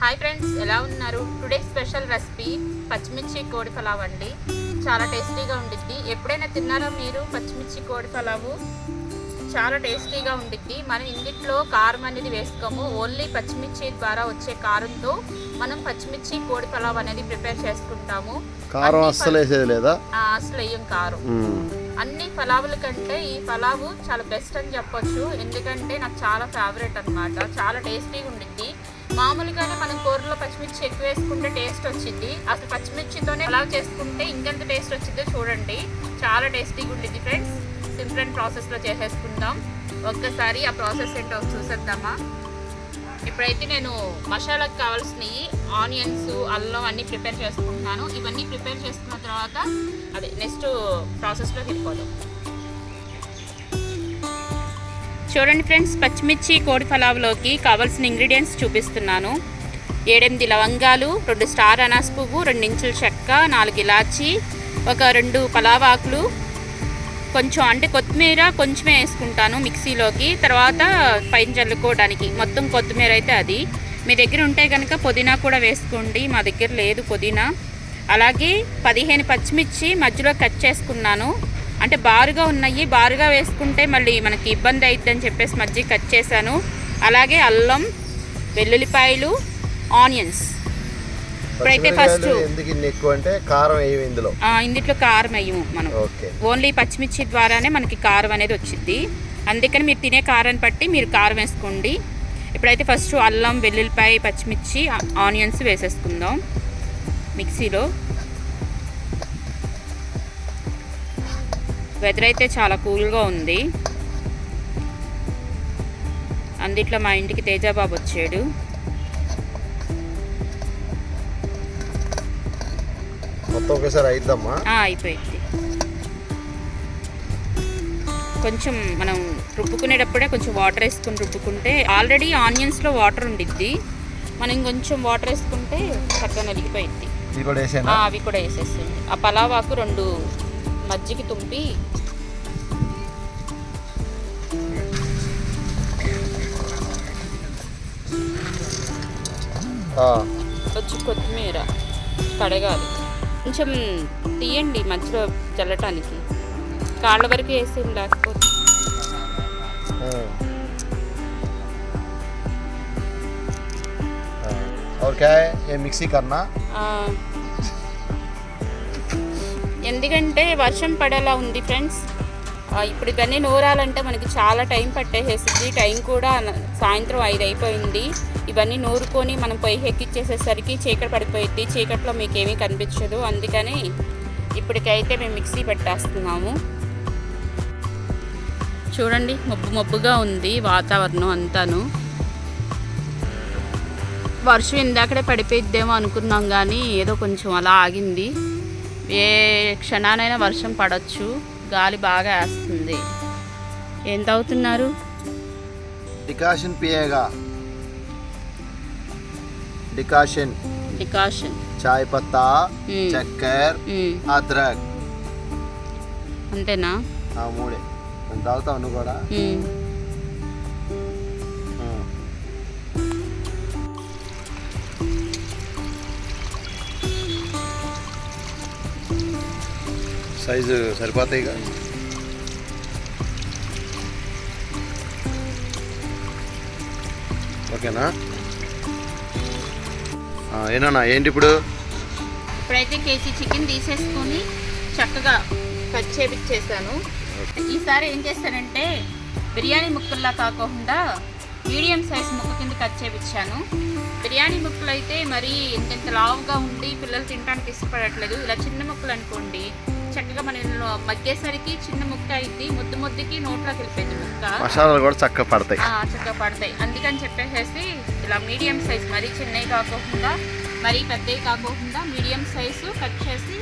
Hi friends ఎలా ఉన్నారు? Today special recipe పచ్చిమిర్చి కోడి పలావ్ అండి. చాలా టేస్టీగా ఉండిద్ది. ఎప్పుడైనా తిన్నారా మీరు పచ్చిమిర్చి కోడి పలావు? చాలా టేస్టీగా ఉండిద్ది. మనం ఇంగిట్లో కారం అనేది వేసుకోము. ఓన్లీ పచ్చిమిర్చి ద్వారా వచ్చే కారంతో మనం పచ్చిమిర్చి కోడి పలావ్ అనేది ప్రిపేర్ చేసుకుంటాము. కారం అస్సలు వేసేది లేదా అసలు వేయం కారం. అన్ని పలావుల కంటే ఈ పలావు చాలా బెస్ట్ అని చెప్పొచ్చు. ఎందుకంటే నాకు చాలా ఫేవరెట్ అన్నమాట. చాలా టేస్టీగా ఉండిద్ది. మామూలుగానే మనం కూరలో పచ్చిమిర్చి ఎక్కువ వేసుకుంటే టేస్ట్ వచ్చింది. అసలు పచ్చిమిర్చితోనే అలా చేసుకుంటే ఇంకెంత టేస్ట్ వచ్చిందో చూడండి. చాలా టేస్టీగా ఉండిద్ది ఫ్రెండ్స్. సింపుల్ అండ్ ప్రాసెస్లో చేసేసుకుందాం. ఒక్కసారి ఆ ప్రాసెస్ ఏంటో చూసేద్దామా? ఇప్పుడైతే నేను మసాలాకు కావాల్సినవి ఆనియన్స్ అల్లం అన్నీ ప్రిపేర్ చేసుకుంటున్నాను. ఇవన్నీ ప్రిపేర్ చేసుకున్న తర్వాత అదే నెక్స్ట్ ప్రాసెస్లోకి వెళ్ళిపోదాం చూడండి ఫ్రెండ్స్ పచ్చిమిర్చి కోడి పలావ్లోకి కావాల్సిన ఇంగ్రీడియంట్స్ చూపిస్తున్నాను. ఏడెనిమిది లవంగాలు రెండు స్టార్ అనాస్ పువ్వు రెండు ఇంచుల చెక్క నాలుగు ఇలాచి ఒక రెండు పలావ్ ఆకులు కొంచెం అంటే కొత్తిమీర కొంచెమే వేసుకుంటాను మిక్సీలోకి. తర్వాత పైన చల్లుకోవడానికి మొత్తం కొత్తిమీర అయితే అది. మీ దగ్గర ఉంటే కనుక పుదీనా కూడా వేసుకోండి మా దగ్గర లేదు పుదీనా. అలాగే పదిహేను పచ్చిమిర్చి మధ్యలో కట్ చేసుకున్నాను. అంటే బారుగా ఉన్నాయి. బారుగా వేసుకుంటే మళ్ళీ మనకి ఇబ్బంది అయిద్దని చెప్పేసి మధ్య కట్ చేశాను. అలాగే అల్లం వెల్లుల్లిపాయలు ఆనియన్స్. ఇప్పుడైతే ఫస్ట్ అంటే కారం ఇందులో? ఇందులో కారం వేయము మనం. ఓన్లీ పచ్చిమిర్చి ద్వారానే మనకి కారం అనేది వచ్చింది అందుకని మీరు తినే కారాన్ని బట్టి మీరు కారం వేసుకోండి. ఇప్పుడైతే ఫస్ట్ అల్లం వెల్లుల్లిపాయ పచ్చిమిర్చి ఆనియన్స్ వేసేసుకుందాం. మిక్సీలో. వెదర్ అయితే చాలా కూల్గా ఉంది. అందుట్లో మా ఇంటికి తేజాబాబు వచ్చాడు. మొత్తం ఒకేసారి అయిద్దమ్మా ఆ, అయిపోయింది. కొంచెం మనం రుబ్బుకునేటప్పుడే కొంచెం వాటర్ వేసుకుని రుబ్బుకుంటే ఆల్రెడీ ఆనియన్స్లో వాటర్ ఉండిద్ది. మనం ఇంకొంచెం వాటర్ వేసుకుంటే చక్కగా నలిగిపోయింది. అవి కూడా వేసేసేయండి. ఆ పలావాకు రెండు మజ్జిగ తుంపి ఆ, వచ్చి కొత్తిమీర కడగాలి కొంచెం తీయండి మధ్యలో చల్లటానికి కాళ్ళ వరకు వేసేయండి లేకపోతే మ్మ్. ఆ, और क्या है ये मिक्सी करना ఆ, ఎందుకంటే వర్షం పడేలా ఉంది ఫ్రెండ్స్. ఇప్పుడు ఇవన్నీ నూరాలంటే మనకి చాలా టైం పట్టేసేసింది. టైం కూడా సాయంత్రం ఐదు అయిపోయింది. ఇవన్నీ నూరుకొని మనం పొయ్యి ఎక్కిచ్చేసేసరికి చీకటి పడిపోయింది చీకట్లో మీకు ఏమీ కనిపించదు. అందుకని ఇప్పటికైతే మేము మిక్సీ పెట్టేస్తున్నాము. చూడండి మబ్బు మబ్బుగా ఉంది వాతావరణం అంతాను. వర్షం ఇందాకడే పడిపోయిద్దేమో అనుకున్నాం కానీ ఏదో కొంచెం అలా ఆగింది. ఏ క్షణానైనా వర్షం పడవచ్చు గాలి బాగా వేస్తుంది. ఎంత అవుతున్నారు డికాషన్ పియేగా డికాషన్. డికాషన్. చాయ్ పత్తా చక్కర్ అద్రక్. అంతేనా? ఆ మూడే. తాగుతావు నువ్వు కూడా? సైజు సరిపోతాయి ఇక. ఓకేనా? ఏనన్నా ఏంటి ఇప్పుడు? ఇప్పుడైతే కేజీ చికెన్ తీసేసుకొని చక్కగా కట్ చేపించేసాను ఈసారి ఏం చేశానంటే బిర్యానీ ముక్కల్లా కాకుండా మీడియం సైజ్ ముక్క కింద కట్ చేపించాను. బిర్యానీ ముక్కలు అయితే మరీ ఇంత లావుగా ఉండి పిల్లలు తినడానికి ఇష్టపడట్లేదు. ఇలా చిన్న ముక్కలు అనుకోండి చక్కగా మనం మగ్గేసరికి చిన్న ముక్క అయింది. ముద్దు ముద్దుకి నోట్లోకి వెళ్ళిపోయింది ముక్క. మసాలాలు కూడా చక్కగా పడతాయి. చక్కగా పడతాయి. అందుకని చెప్పేసి ఇలా మీడియం సైజ్ మరీ చిన్నవి కాకోకుండా మరీ పెద్దవి కాకోకుండా మీడియం సైజు కట్ చేసి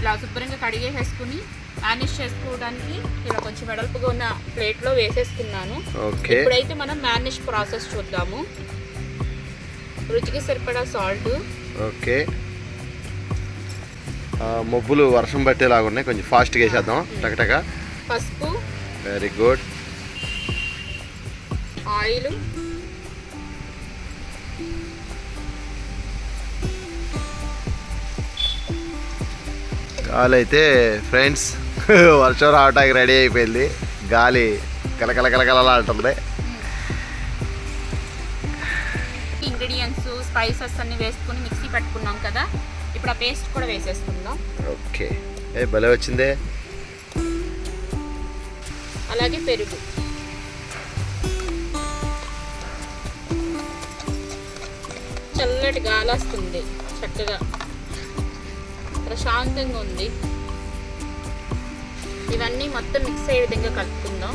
ఇలా శుభ్రంగా కడిగేసేసుకుని మేనేజ్ చేసుకోవడానికి ఇలా కొంచెం వెడల్పుగా ఉన్న ప్లేట్లో వేసేసుకున్నాను. ఇప్పుడైతే మనం మేనేజ్ ప్రాసెస్ చూద్దాము. రుచికి సరిపడా సాల్ట్. ఓకే. మబ్బులు వర్షం పట్టేలాగా ఉన్నాయి. కొంచెం ఫాస్ట్గా వేసేద్దాం. టకటక పసుపు. Very good oil. గాలి అయితే ఫ్రెండ్స్ వర్షం రావటానికి రెడీ అయిపోయింది. గాలి కలకల కలకలలాంటుంది ఇంగ్రీడియంట్స్ స్పైసెస్ అన్ని వేసుకుని మిక్సీ పెట్టుకున్నాం కదా. ఇప్పుడు ఆ పేస్ట్ కూడా వేసేసుకుందాం. ఓకే. ఏ భలే వచ్చిందే. అలాగే పెరుగు. చల్లటి గాలి వస్తుంది చక్కగా. ప్రశాంతంగా ఉంది. ఇవన్నీ మొత్తం మిక్స్ అయ్యే విధంగా కలుపుకుందాం.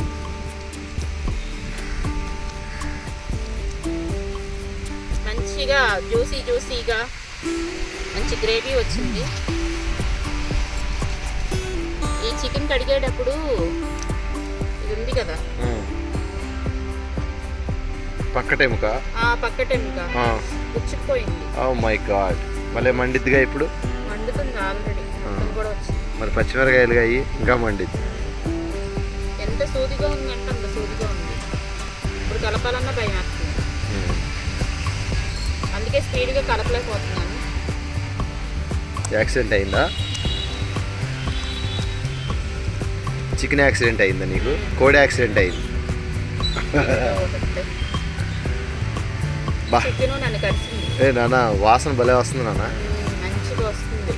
మంచిగా జ్యూసీ జ్యూసీగా మంచి గ్రేవీ వచ్చింది. ఈ చికెన్ కడిగేటప్పుడు ఇది ఉంది కదా? పక్కటెముక? ఆ పక్కటెముక. పుచ్చిపోయింది ఓ మై గాడ్ భలే మండిద్దిగా ఇప్పుడు? మండుతుంది ఆల్రెడీ. కూడా వచ్చింది. మరి పచ్చిమిరకాయలుగా అయ్యి ఇంకా మండిద్ది. ఎంత సూదిగా ఉందంటే అంత సూదిగా ఉంది. ఇప్పుడు కలపాలన్నా భయం వేస్తుంది. అందుకే స్పీడ్గా కలపలేకపోతున్నాను. యాక్సిడెంట్ అయిందా? చికెన్ యాక్సిడెంట్ అయిందా నీకు? కోడి యాక్సిడెంట్ అయింది. బా. ఏ నాన్న వాసన భలే వస్తుంది నాన్న. మంచిగా వస్తుంది.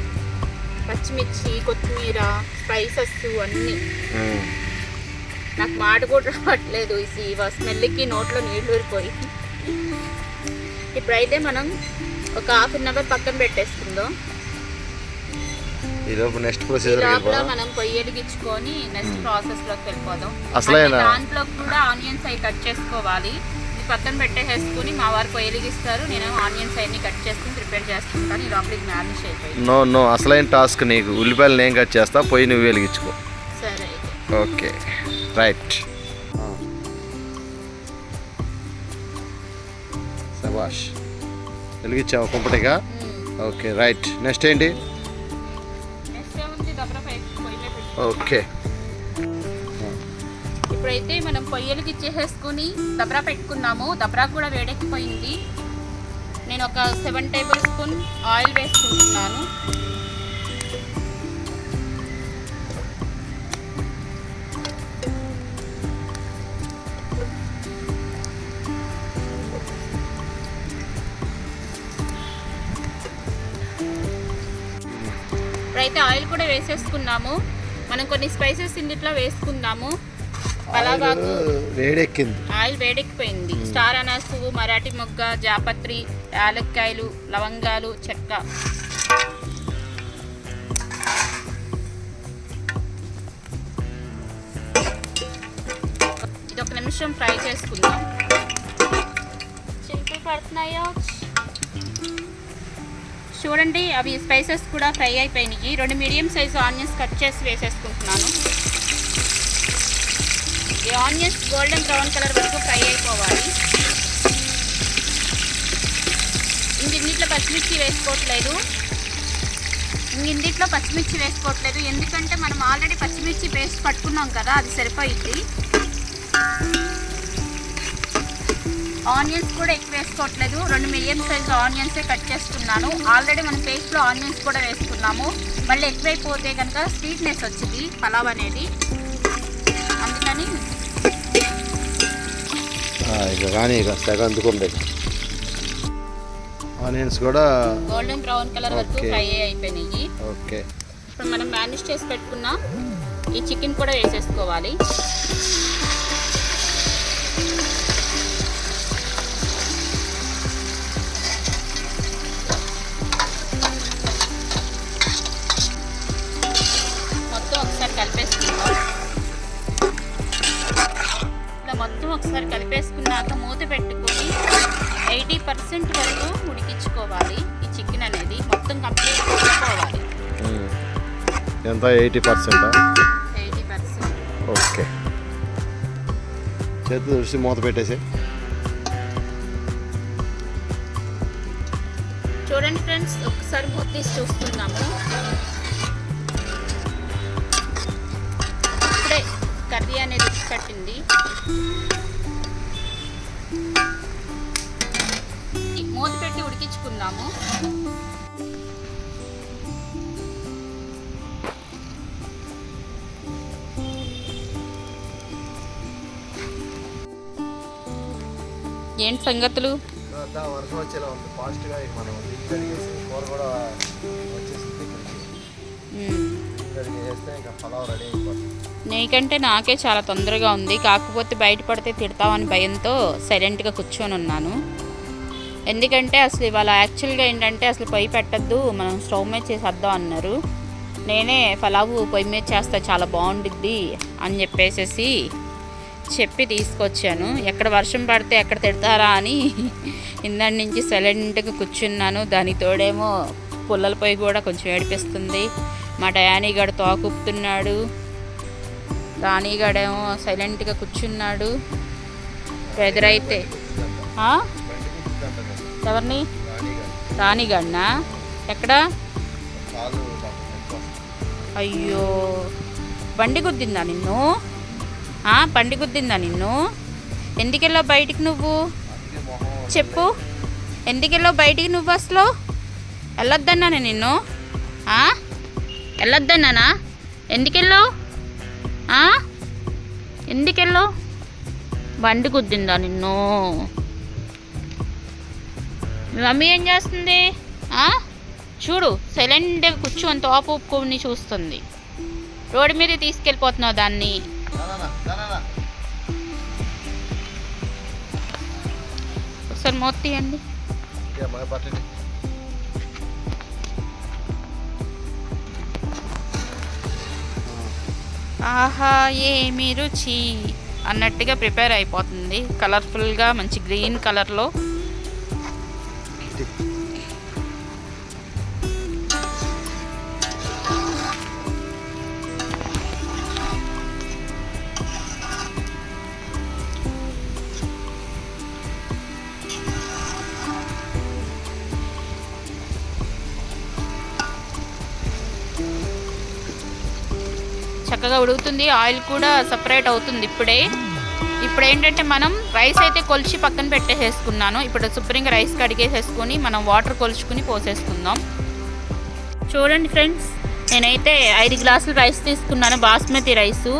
పచ్చిమిర్చి కొత్తిమీర స్పైసెస్ అన్నీ. నాకు మాట కూడా రావట్లేదు. ఈ స్మెల్కి నోట్లో నీళ్ళు ఊరిపోయి. ఇప్పుడైతే మనం ఒక హాఫ్ అన్ అవర్ పక్కన పెట్టేసుకుందాం. ఈ లోపు నెక్స్ట్ ప్రొసీజర్ మనం పొయ్యి వెలిగించుకొని నెక్స్ట్ ప్రాసెస్లోకి వెళ్ళిపోదాం. అసలైన- అంటే దాంట్లో కూడా ఆనియన్స్ అవి కట్ చేసుకోవాలి. పక్కన పెట్టేసేసుకుని మా వారు పొయ్యి వెలిగిస్తారు. నేను ఆనియన్స్ అవన్నీ కట్ చేసుకుని ప్రిపేర్ చేసుకుంటాను ఈ లోపల ఇది మ్యారినేట్ అయిపోయింది. నో నో అసలైన టాస్క్ నీకు. ఉల్లిపాయలు నేను కట్ చేస్తా. పోయి నువ్వు వెలిగించుకో. సరే ఓకే. రైట్. సబాష్. వెలిగించావు కుంపటిగా? Okay right. నెక్స్ట్ ఏంటి? ఓకే. ఇప్పుడైతే మనం పొయ్యలకి ఇచ్చేసేసుకుని దబ్రా పెట్టుకున్నాము. దబ్రా కూడా వేడెక్కిపోయింది. నేను ఒక సెవెన్ టేబుల్ స్పూన్ ఆయిల్ వేసుకుంటున్నాను. ఇప్పుడైతే ఆయిల్ కూడా వేసేసుకున్నాము. మనం కొన్ని స్పైసెస్ ఇందులో వేసుకుందాము. వేడెక్కింది. ఆయిల్ వేడెక్కిపోయింది. స్టార్ అనాస్ మరాఠీ మొగ్గ జాపత్రి యాలక్కాయలు లవంగాలు చెక్క. ఇది ఒక నిమిషం ఫ్రై చేసుకుందాం. చిలుకలు పడుతున్నాయో? చూడండి అవి స్పైసెస్ కూడా ఫ్రై అయిపోయినాయి. రెండు మీడియం సైజు ఆనియన్స్ కట్ చేసి వేసేసుకుంటున్నాను. ఈ ఆనియన్స్ గోల్డెన్ బ్రౌన్ కలర్ వరకు ఫ్రై అయిపోవాలి. ఇంక పచ్చిమిర్చి వేసుకోవట్లేదు. ఇంక పచ్చిమిర్చి వేసుకోవట్లేదు. ఎందుకంటే మనం ఆల్రెడీ పచ్చిమిర్చి పేస్ట్ పట్టుకున్నాం కదా అది సరిపోయింది ఆనియన్స్ కూడా ఎక్కువ వేసుకోవట్లేదు. రెండు మీడియం సైజు ఆనియన్సే కట్ చేస్తున్నాను. ఆల్రెడీ మనం పేస్ట్లో ఆనియన్స్ కూడా వేసుకున్నాము. మళ్ళీ ఎక్కువైపోతే కనుక స్వీట్నెస్ వచ్చింది పలావ్ అనేది. అందుకని కానీ ఆనియన్స్ కూడా గోల్డెన్ బ్రౌన్ కలర్ వరకు. ఫ్రై అయిపోయినాయి. ఓకే ఇప్పుడు మనం మేనేజ్ చేసి పెట్టుకున్న ఈ చికెన్ కూడా వేసేసుకోవాలి. ఒకసారి కలిపేసుకున్నాక మూత పెట్టుకొని ఎయిటీ పర్సెంట్ వరకు ఉడికించుకోవాలి. ఈ చికెన్ అనేది మొత్తం కంప్లీట్ ఉడికిపోవాలి. ఎంత? Eighty percent? Eighty percent. Okay. చేతి తుడిచి మూత పెట్టేసి. చూడండి ఫ్రెండ్స్ ఒకసారి మూత తీసి చూస్తున్నాము. పట్టింది. మూత పెట్టి ఉడికించుకుందాము. ఏంటి సంగతులు? వర్షం వచ్చేలా ఉంది. ఫాస్ట్గా మనం కూర కూడా వచ్చేసింది ఇంకా పలావ్ రెడీ అయిపోతుంది. నీకంటే నాకే చాలా తొందరగా ఉంది. కాకపోతే బయటపడితే తిడతామని భయంతో సైలెంట్గా కూర్చొని ఉన్నాను. ఎందుకంటే అసలు ఇవాళ యాక్చువల్గా ఏంటంటే అసలు పొయ్యి పెట్టద్దు మనం స్టవ్ మీద చేసేద్దాం అన్నారు. నేనే పలావు పొయ్యి మీద చేస్తే చాలా బాగుండిద్ది అని చెప్పేసేసి చెప్పి తీసుకొచ్చాను. ఎక్కడ వర్షం పడితే ఎక్కడ తిడతారా అని ఇందాడి నుంచి సైలెంట్గా కూర్చున్నాను. దానికి తోడేమో పుల్లల పొయ్యి కూడా కొంచెం ఏడిపిస్తుంది. మా డయానీ గడు తోకుపుతున్నాడు. రాణిగాడేమో సైలెంట్గా కూర్చున్నాడు. ఎదురైతే. ఎవరిని? రాణిగాడినా? ఎక్కడ? అయ్యో. బండి గుద్దిందా నిన్ను? బండి గుద్దిందా నిన్ను? ఎందుకెళ్ళావు బయటికి నువ్వు? చెప్పు. ఎందుకెళ్ళావు బయటికి నువ్వు అసలు? వెళ్ళొద్దన్నాను నిన్ను? వెళ్ళొద్దన్నానా ఎందుకెళ్ళావు? ఆ? ఎందుకెళ్ళావు? బండి గుద్దిందా నిన్ను? మీ మమ్మీ ఏం చేస్తుంది? చూడు సైలెంట్గా కూర్చొని తోపు ఒప్పుకొని చూస్తుంది. రోడ్డు మీద తీసుకెళ్ళిపోతున్నావు దాన్ని. ఒకసారి మూత తీయండి. ఆహా ఏమి రుచి? అన్నట్టుగా ప్రిపేర్ అయిపోతుంది. కలర్ఫుల్గా మంచి గ్రీన్ కలర్లో. ఉడుకుతుంది ఆయిల్ కూడా సపరేట్ అవుతుంది ఇప్పుడే. ఇప్పుడు ఏంటంటే మనం రైస్ అయితే కొలిచి పక్కన పెట్టేసేసుకున్నాను. ఇప్పుడు శుభ్రంగా రైస్ కడిగేసేసుకొని మనం వాటర్ కొలుచుకుని పోసేసుకుందాం. చూడండి ఫ్రెండ్స్ నేనైతే ఐదు గ్లాసులు రైస్ తీసుకున్నాను బాస్మతి రైసు.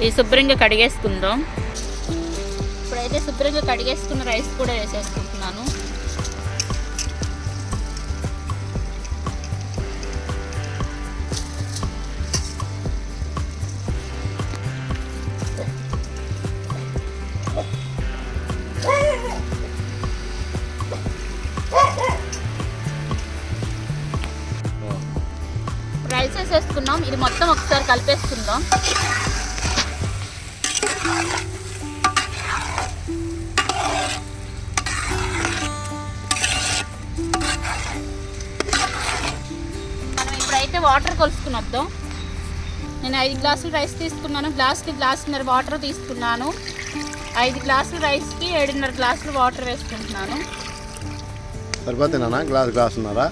ఇది శుభ్రంగా కడిగేసుకుందాం. ఇప్పుడైతే శుభ్రంగా కడిగేసుకున్న రైస్ కూడా వేసేసుకుంటున్నాను. కలిపేసుకుందాం మనం ఇప్పుడైతే వాటర్ కొలుసుకుని వద్దాం నేను ఐదు గ్లాసులు రైస్ తీసుకున్నాను. గ్లాస్కి గ్లాసున్నర వాటర్ తీసుకున్నాను. ఐదు గ్లాసులు రైస్కి ఏడున్నర గ్లాసులు వాటర్ వేసుకుంటున్నాను. సరిపోతే నాన్న? గ్లాస్ గ్లాస్ ఉన్నారా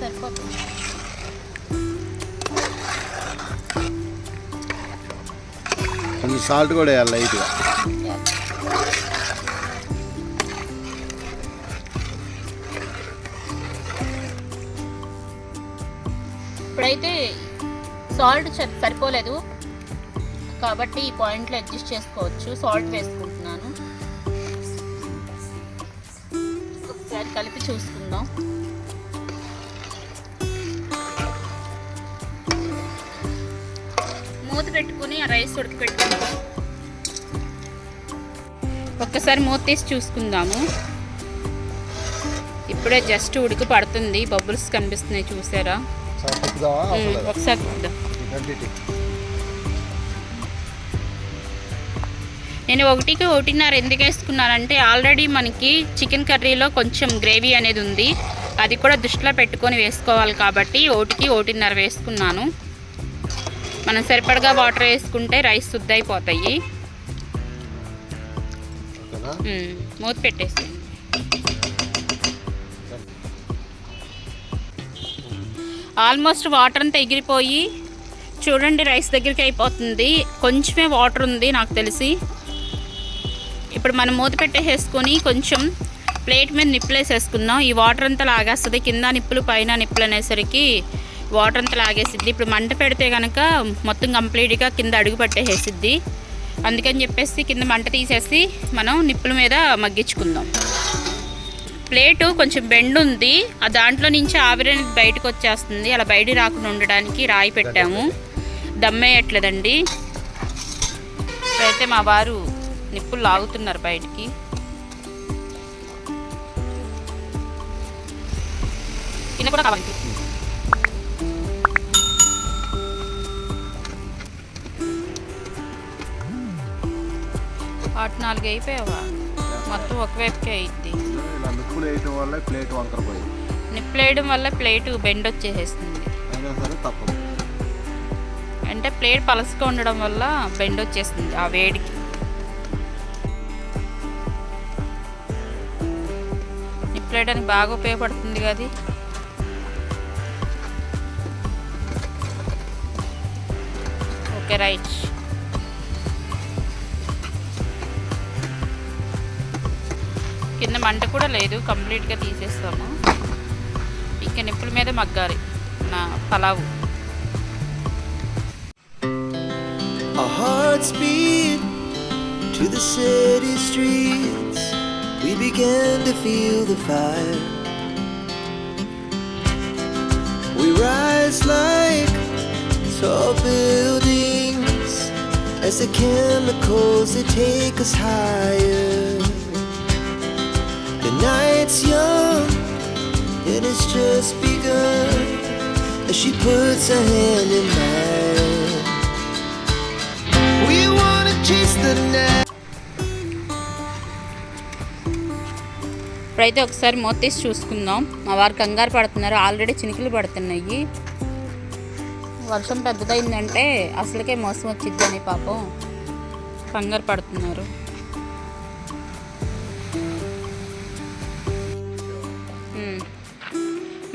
సరిపోతుంది కొంచెం సాల్ట్ కూడా వేయాలి లైట్గా. ఇప్పుడైతే సాల్ట్ సరిపోలేదు. కాబట్టి ఈ పాయింట్లో అడ్జస్ట్ చేసుకోవచ్చు. సాల్ట్ వేసుకుంటున్నాను. ఒకసారి కలిపి చూసుకుందాం. పెట్టుకుని ఆ రైస్ ఉడకపెట్టుకుందాం. ఒక్కసారి మూత తీసి చూసుకుందాము. ఇప్పుడే జస్ట్ ఉడికి పడుతుంది. బబుల్స్ కనిపిస్తున్నాయి చూసారా? ఒకసారి. నేను ఒకటికి ఒకటిన్నర ఎందుకు వేసుకున్నానంటే ఆల్రెడీ మనకి చికెన్ కర్రీలో కొంచెం గ్రేవీ అనేది ఉంది. అది కూడా దృష్టిలో పెట్టుకొని వేసుకోవాలి కాబట్టి ఒకటికి ఒకటిన్నర వేసుకున్నాను. మనం సరిపడగా వాటర్ వేసుకుంటే రైస్ శుద్ధ అయిపోతాయి మూత పెట్టేసి. ఆల్మోస్ట్ వాటర్ అంతా ఎగిరిపోయి చూడండి రైస్ దగ్గరికి అయిపోతుంది. కొంచెమే వాటర్ ఉంది నాకు తెలిసి. ఇప్పుడు మనం మూత పెట్టేసేసుకొని కొంచెం ప్లేట్ మీద నిప్పులు వేసేసుకుందాం ఈ వాటర్ అంతా లాగేస్తుంది. కింద నిప్పులు పైన నిప్పులు అనేసరికి వాటర్ అంతా లాగేసిద్ది. ఇప్పుడు మంట పెడితే కనుక మొత్తం కంప్లీట్గా కింద అడుగు పట్టేసేసిద్ది. అందుకని చెప్పేసి కింద మంట తీసేసి మనం నిప్పుల మీద మగ్గించుకుందాం. ప్లేటు కొంచెం బెండ్ ఉంది ఆ దాంట్లో నుంచి ఆవిరి అనేది బయటకు వచ్చేస్తుంది. అలా బయట రాకుండా ఉండడానికి రాయి పెట్టాము. దమ్మేయట్లేదండి. ఇప్పుడైతే మా వారు నిప్పులు లాగుతున్నారు బయటికి. కింద కూడా కావాలి వాటి నాలుగు అయిపోయావా? మొత్తం ఒకవైపుకే అయింది ఇలా నిప్పులు వేయటం వల్ల ప్లేట్ వంకర పోయింది నిప్పులు వేయడం వల్ల ప్లేట్ బెండ్ వచ్చేసేస్తుంది అయినా సరే తప్పదు. అంటే ప్లేట్ పలసగా ఉండడం వల్ల బెండ్ వచ్చేస్తుంది ఆ వేడికి. నిప్పులు వేయడానికి బాగా ఉపయోగపడుతుంది కదా. Okay right. కింద మంట కూడా లేదు కంప్లీట్గా తీసేస్తాము ఇక నిప్పుల మీద మగ్గాలి నా pulao to the city streets. We began to feel the fire. We rise like tall buildings as the chemicals they take us higher. Night's young and it's just begun. As she puts her hand in mine. We wanna chase the night. ఇప్పుడైతే ఒకసారి మోతీస్ చూసుకుందాం. మా వారు కంగారు పడుతున్నారు. Already చినుకులు పడుతున్నాయి. వర్షం పెద్దదైందంటే అసలుకే మోసం వచ్చిద్దని పాపం కంగారు పడుతున్నారు.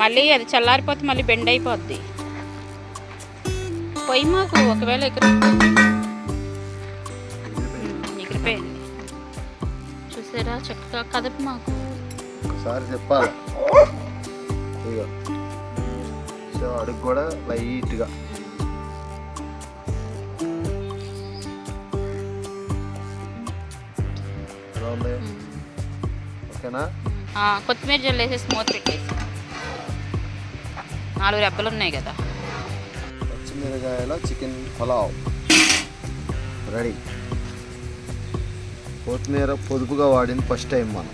మళ్ళీ అది చల్లారిపోతే మళ్ళీ బెండ్ అయిపోద్ది. పొయ్యి మాకు ఒకవేళ ఎగురు ఎగిరిపోయింది చూసారా? చక్కగా కదపి మాకు. ఒకసారి చెప్పాలి. ఇదిగో. సో అడుగు కూడా లైట్గా. ఓకేనా? కొత్తిమీర జల్లు వేసేసి మూత పెట్టేసి. నాలుగు రెబ్బలు ఉన్నాయి కదా. పచ్చిమిరకాయల చికెన్ పలావ్. రెడీ. కొత్తిమీర పొదుపుగా వాడింది ఫస్ట్ టైం మనం.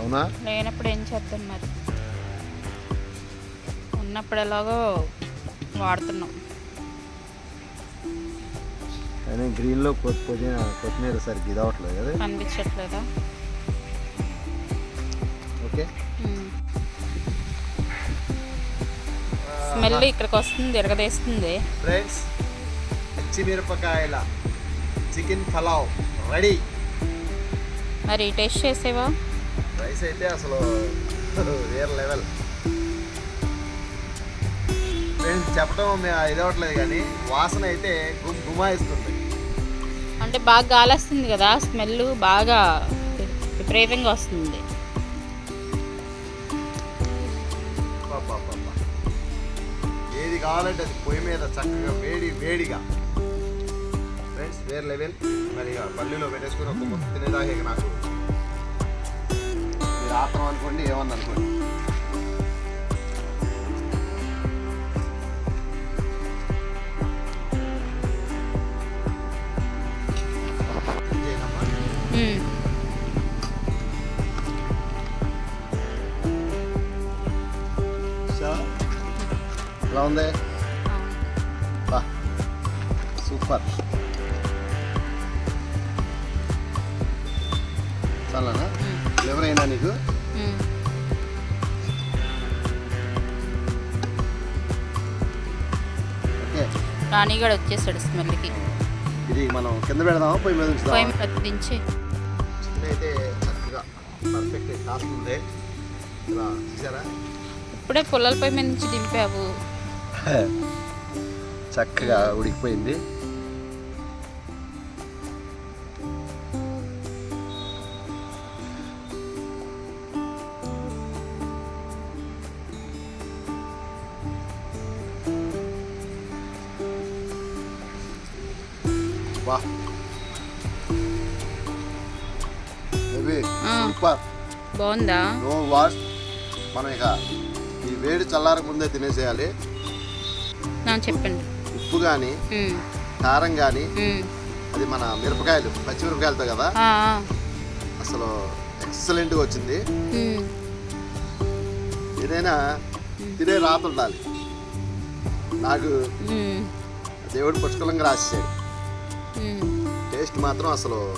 అవునా? లేనప్పుడు ఏం చేద్దాం మరి? ఉన్నప్పుడు ఎలాగో వాడుతున్నాం. కానీ గ్రీన్లో పుదీనా కొత్తిమీర సరిగ్గా ఇది అవ్వట్లేదు కదా. కనిపించట్లేదా? ఓకే. స్మెల్ ఇక్కడికి వస్తుంది తిరగదేస్తుంది ఫ్రెండ్స్ పచ్చిమిరపకాయల చికెన్ పలావ్ రెడీ. మరి టేస్ట్ చేసేవా? రైస్ అయితే అసలు వేరే లెవెల్. ఫ్రెండ్స్ చెప్పడం మేము ఇది అవ్వట్లేదు కానీ వాసన అయితే గుమ్ గుమాయిస్తుంది. అంటే బాగా గాలి వస్తుంది కదా స్మెల్ బాగా విపరీతంగా వస్తుంది. కావాలంటే అది పొయ్యి మీద చక్కగా వేడి వేడిగా. ఫ్రెండ్స్ వేరే లెవెల్ మరి ఇక పల్లీలో పెట్టేసుకుని ఒక ముద్ద తినేదాకా నాకు మీరు ఆత్రం అనుకోండి ఏమన్నా అనుకోండి ఉంది బా సూపర్ చాలానా. ఎవరైనా నీకు రాణిగాడు వచ్చేసాడు స్మెల్కి. ఇది మనం కింద పెడదామా? పొయ్యి మీద పొయ్యి ఉంచుదామా కత్తిరించి చికెన్ అయితే చక్కగా పర్ఫెక్ట్ కాస్తుంది. ఇలా చూసారా? ఇప్పుడే పుల్లల పొయ్యి మీద నుంచి దింపావు. చక్కగా ఉడికిపోయింది. బాగుందా? నో వాష్ మనం ఇక ఈ వేడి చల్లారక ముందే తినేసేయాలి. చెప్పండి. ఉప్పు కానీ కారం కానీ. అది మన మిరపకాయలు పచ్చిమిరపకాయలతో కదా. అసలు ఎక్సలెంట్గా వచ్చింది. ఏదైనా తినే రాత ఉండాలి. నాకు దేవుడు పుష్కలంగా రాసేసాడు. టేస్ట్ మాత్రం అసలు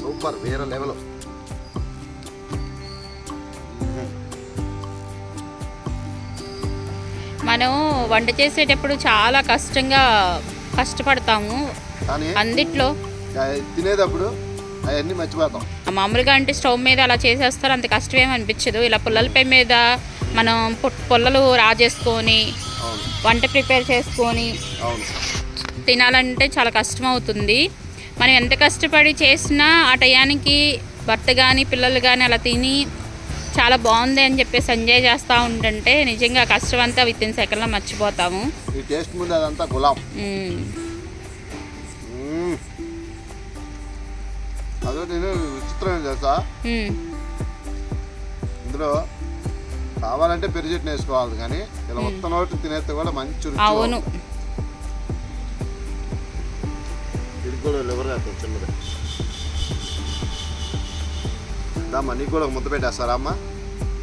సూపర్ వేరే లెవెల్. మనం వంట చేసేటప్పుడు చాలా కష్టంగా కష్టపడతాము. అందిట్లో తినేటప్పుడు అవన్నీ మర్చిపోతాం. మామూలుగా అంటే స్టవ్ మీద అలా చేసేస్తారు అంత కష్టమేం అనిపించదు. ఇలా పుల్లలపై మీద మనం పుల్లలు రాజేసుకొని వంట ప్రిపేర్ చేసుకొని తినాలంటే చాలా కష్టం అవుతుంది మనం ఎంత కష్టపడి చేసినా ఆ టయానికి భర్త కానీ పిల్లలు కానీ అలా తిని చాలా బాగుంది అని చెప్పేసి ఎంజాయ్ చేస్తూ ఉంటుంటే నిజంగా కష్టం అంతా విత్ ఇన్ సెకండ్లో మర్చిపోతాము. ఈ టేస్ట్ ముందు అదంతా గులాం. అదో నేను విచిత్రం మ్మ్. ఇందులో కావాలంటే పెరుగు చట్నీ వేసుకోవాలి కానీ ఇలా మొత్తం నోటి తినేస్తే కూడా మంచి రుచి అవును. ఇది కూడా లివర్ చిన్నది. దామ్మా నీకు కూడా ఒక ముద్ద పెట్టేస్తారా అమ్మా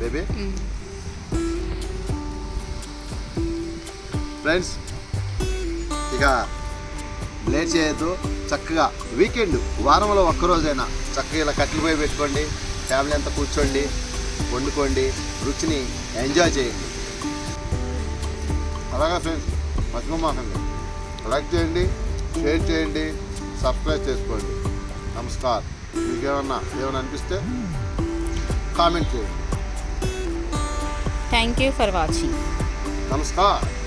బేబీ. ఫ్రెండ్స్ ఇక లేట్ చేయొద్దు చక్కగా వీకెండ్ వారంలో ఒక్కరోజైనా చక్కగా ఇలా కట్టెలు పోయి పెట్టుకోండి ఫ్యామిలీ అంతా కూర్చోండి వండుకోండి రుచిని ఎంజాయ్ చేయండి. అలాగా ఫ్రెండ్స్ మర్చిపోమాకండి లైక్ చేయండి షేర్ చేయండి సబ్స్క్రైబ్ చేసుకోండి. నమస్కారం. మీకు ఏమన్నా ఏమైనా అనిపిస్తే కామెంట్ చేయండి థ్యాంక్ యూ ఫర్ వాచింగ్ నమస్కారం